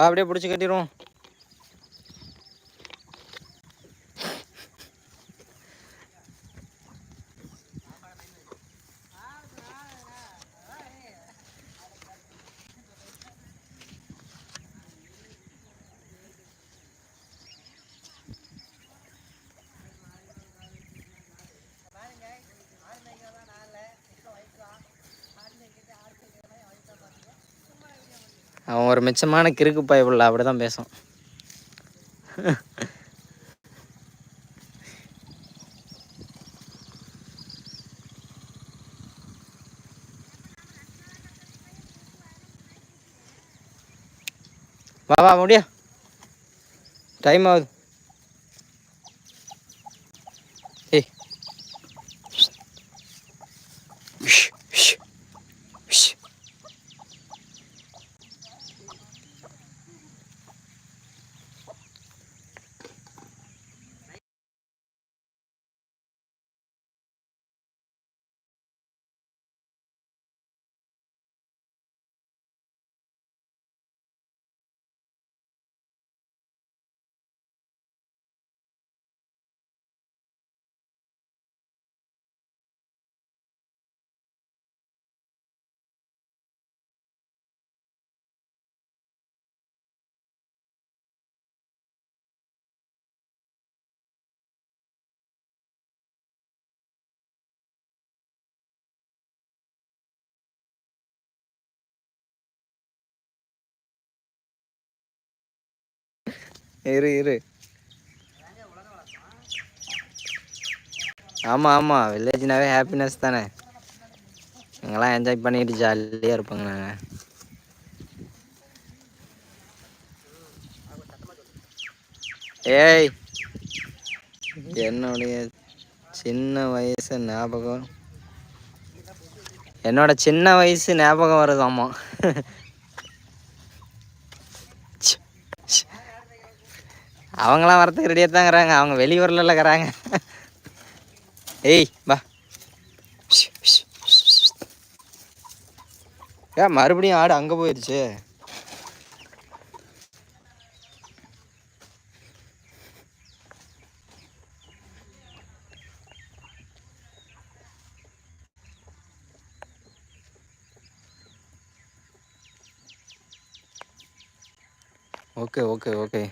அப்படியே பிடிச்சி கட்டிடுவோம் அவன் ஒரு மிச்சமான கிறுக்கு பயப்புள்ள அப்படி தான் பேசும் வா வா முடியா. டைம் ஆகுது. இரு இரு. ஆமாம் ஆமாம் வில்லேஜ்னாவே ஹாப்பினஸ் தானே. எங்கெல்லாம் என்ஜாய் பண்ணிட்டு ஜாலியாக இருப்பாங்க. நாங்கள் ஏய் என்னுடைய சின்ன வயசு ஞாபகம். என்னோட சின்ன வயசு ஞாபகம் வருது ஆமாம் அவங்களாம் வரத்துக்கு ரெடியாக தான் இருக்கிறாங்க அவங்க வெளியூரில் இருக்கிறாங்க. ஏய் வா. ஏன் மறுபடியும் ஆடு அங்கே போயிடுச்சு ஓகே ஓகே ஓகே.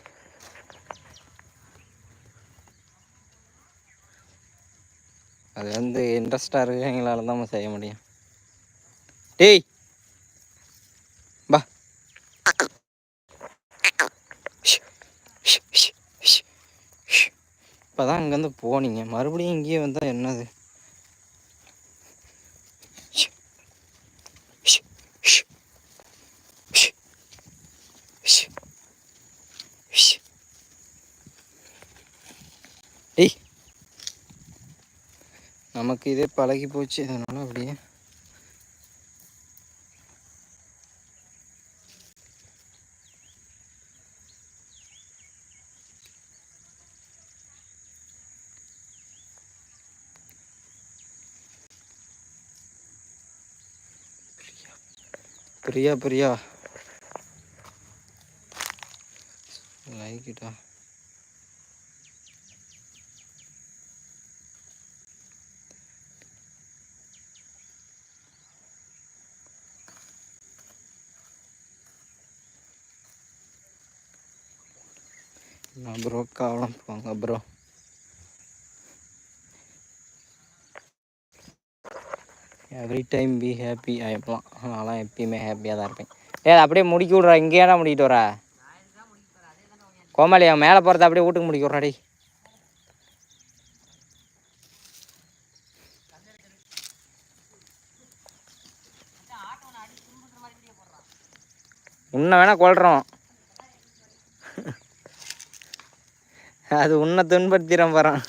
அது வந்து இன்ட்ரெஸ்டாக இருக்கிறவங்களால தான் நம்ம செய்ய முடியும். டேய்! பா இப்போ தான் அங்கேருந்து போனீங்க. மறுபடியும் இங்கேயே வந்தால் என்னது ஏய் நமக்கு இதே பழகி போச்சு அதனால அப்படியே. பிரியா பிரியா. லைக்கிட்டா ப்ரோ காவலம் போங்க bro every time be happy ஆகிடலாம் நான்லாம் எப்பயுமே ஹாப்பியாக தான் இருப்பேன். ஏ அப்படியே முடிக்க விட்றா. இங்கேயாடா முடிக்கிட்டு வரா கோமாளி அவன் மேலே போகிறத அப்படியே வீட்டுக்கு முடிக்க விட்றாடி இன்னும் வேணால் கொள்றோம் அது உன்னை துன்படுத்திடும் போகிறான்